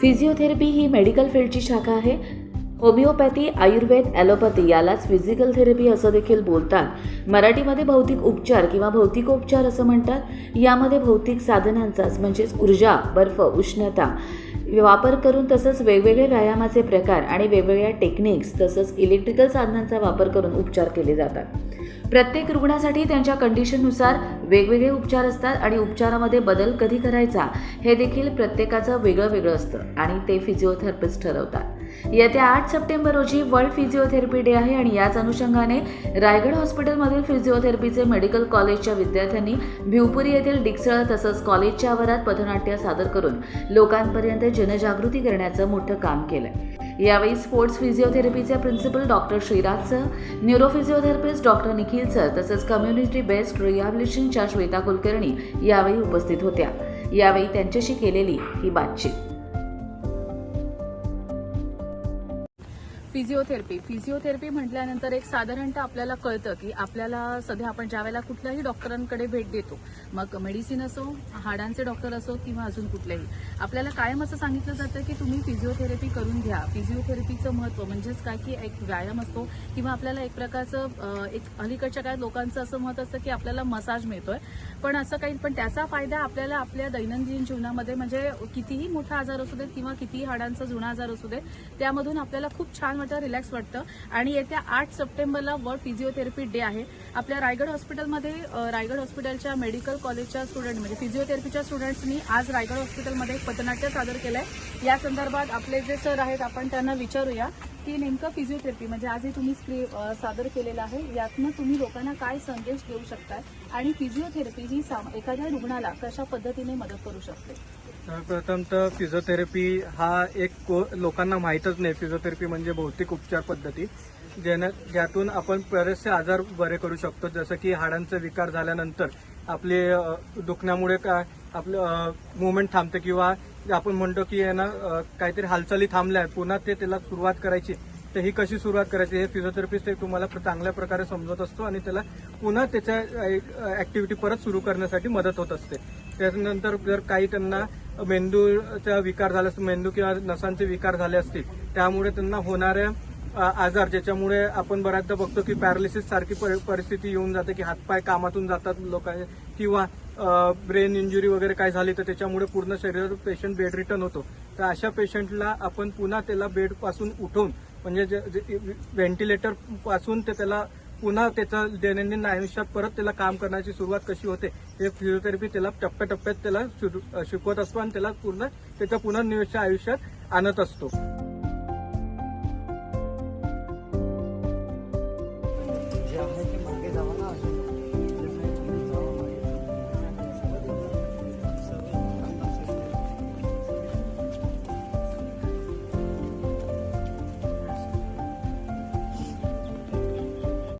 Physiotherapy ही medical फील्डची शाखा आहे. होमिओपॅथी आयुर्वेद ॲलोपॅथी यालाच फिजिकल थेरपी असं देखील बोलतात. मराठीमध्ये भौतिक उपचार किंवा भौतिकोपचार असं म्हणतात. यामध्ये भौतिक साधनांचाच म्हणजेच ऊर्जा बर्फ उष्णता वापर करून तसंच वेगवेगळे व्यायामाचे प्रकार आणि वेगवेगळ्या टेक्निक्स तसंच इलेक्ट्रिकल साधनांचा वापर करून उपचार केले जातात. प्रत्येक रुग्णासाठी त्यांच्या कंडिशननुसार वेगवेगळे उपचार असतात आणि उपचारामध्ये बदल कधी करायचा हे देखील प्रत्येकाचं वेगळं वेगळं असतं आणि ते फिजिओथेरपिस्ट ठरवतात. येत्या आठ सप्टेंबर रोजी वर्ल्ड फिजिओथेरपी डे आहे आणि याच अनुषंगाने रायगड हॉस्पिटलमधील फिजिओथेरपीचे मेडिकल कॉलेजच्या विद्यार्थ्यांनी भिवपुरी येथील डिक्सळ तसंच कॉलेजच्या आवारात पथनाट्य सादर करून लोकांपर्यंत जनजागृती करण्याचं मोठं काम केलंय. यावेळी sports फिजिओथेरपीचे principal doctor Shriraj sir neuro physiotherapist doctor Nikhil sir तसंच कम्युनिटी बेस्ड रिहॅबिलिटेशनच्या श्वेता कुलकर्णी यावेळी उपस्थित होत्या. यावेळी त्यांच्याशी केलेली ही बातचीत. फिजिओथेरपी. फिजिओथेरपी म्हटल्यानंतर एक साधारणतः आपल्याला कळतं की आपल्याला सध्या आपण ज्या वेळेला कुठल्याही डॉक्टरांकडे भेट देतो मग मेडिसिन असो हाडांचे डॉक्टर असो किंवा अजून कुठलेही आपल्याला कायम असं सांगितलं जातं की तुम्ही फिजिओथेरपी करून घ्या. फिजिओथेरपीचं महत्त्व म्हणजेच काय की एक व्यायाम असतो किंवा आपल्याला एक प्रकारचं एक अलीकडच्या काळात लोकांचं असं मत असतं की आपल्याला मसाज मिळतोय. पण असं काही पण त्याचा फायदा आपल्याला आपल्या दैनंदिन जीवनामध्ये म्हणजे कितीही मोठा आजार असू देत किंवा कितीही हाडांचा जुना आजार असू दे त्यामधून आपल्याला खूप छान वाटतं. रिलॅक्स वाटतं. आणि येत्या आठ सप्टेंबरला वर्ल्ड फिजिओथेरपी डे आहे. आपल्या रायगड हॉस्पिटलमध्ये रायगड हॉस्पिटलच्या मेडिकल कॉलेजच्या स्टुडंट म्हणजे फिजिओथेरपीच्या स्टुडंट्सनी आज रायगड हॉस्पिटलमध्ये एक पथनाट्य सादर केलं आहे या संदर्भात आपले जे सर आहेत आपण त्यांना विचारूया. की नेमकं फिजिओथेरपी म्हणजे आज हे तुम्ही स्क्री सादर केलेलं आहे. यातनं तुम्ही लोकांना काय संदेश देऊ शकताय? आणि फिजिओथेरपी ही एखाद्या रुग्णाला कशा पद्धतीने मदत करू शकते? सर्वप्रथम तर फिजिओथेरपी हा एक को- लोकांना माहीतच नाही. फिजिओथेरपी म्हणजे भौतिक उपचार पद्धती ज्यानं ज्यातून आपण बरेचसे आजार बरे करू शकतो. जसं की हाडांचा विकार झाल्यानंतर आपले दुखण्यामुळे काय आपलं मुवमेंट थांबते किंवा आपण म्हणतो की आहे ना काहीतरी हालचाली थांबल्या आहेत पुन्हा ते त्याला सुरुवात करायची तर ही कशी सुरुवात करायची हे फिजिओथेरपिस्ट तुम्हाला चांगल्या प्रकारे समजत असतो आणि त्याला पुन्हा त्याच्या ऍक्टिव्हिटी परत सुरू करण्यासाठी मदत होत असते. त्यानंतर जर काही त्यांना मेंदूचा विकार झाला असतो मेंदू किंवा नसांचे विकार झाले असतील त्यामुळे त्यांना होणाऱ्या आजार ज्याच्यामुळे आपण बऱ्याचदा बघतो की पॅरालिसिस सारखी परि- परिस्थिती येऊन जाते की हातपाय कामातून जातात लोक किंवा ब्रेन इंजुरी वगैरे काय झाली तर त्याच्यामुळे पूर्ण शरीर पेशंट बेड रिटर्न होतो. तर अशा पेशंटला आपण पुन्हा त्याला बेडपासून उठून उठवून म्हणजे व्हेंटिलेटरपासून ते त्याला पुन्हा त्याचं दैनंदिन आयुष्यात परत त्याला काम करण्याची सुरुवात कशी होते हे फिजिओथेरपी त्याला टप्प्याटप्प्यात त्याला शिकवत असतो आणि त्याला पूर्ण त्याच्या पुनर्निवेश आयुष्यात आणत असतो.